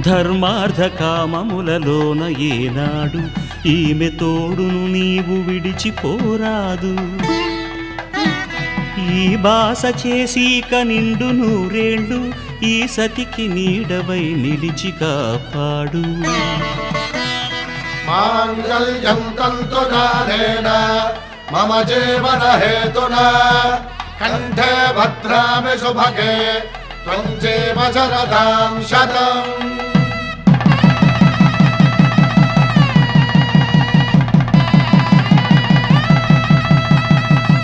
ధర్మార్థ కామములలోన ఏనాడు ఈమె తోడును నీవు విడిచిపోరాదు. ఈ బాస చేసీక నిండు నూరేళ్ళు ఈ సతికి నీడవై నిలిచి కాపాడు. మాంగళ్యం తంతునానేన మమ జీవన హేతున కంఠే భద్రామి శుభగే త్వం జీవ శరదాం శతం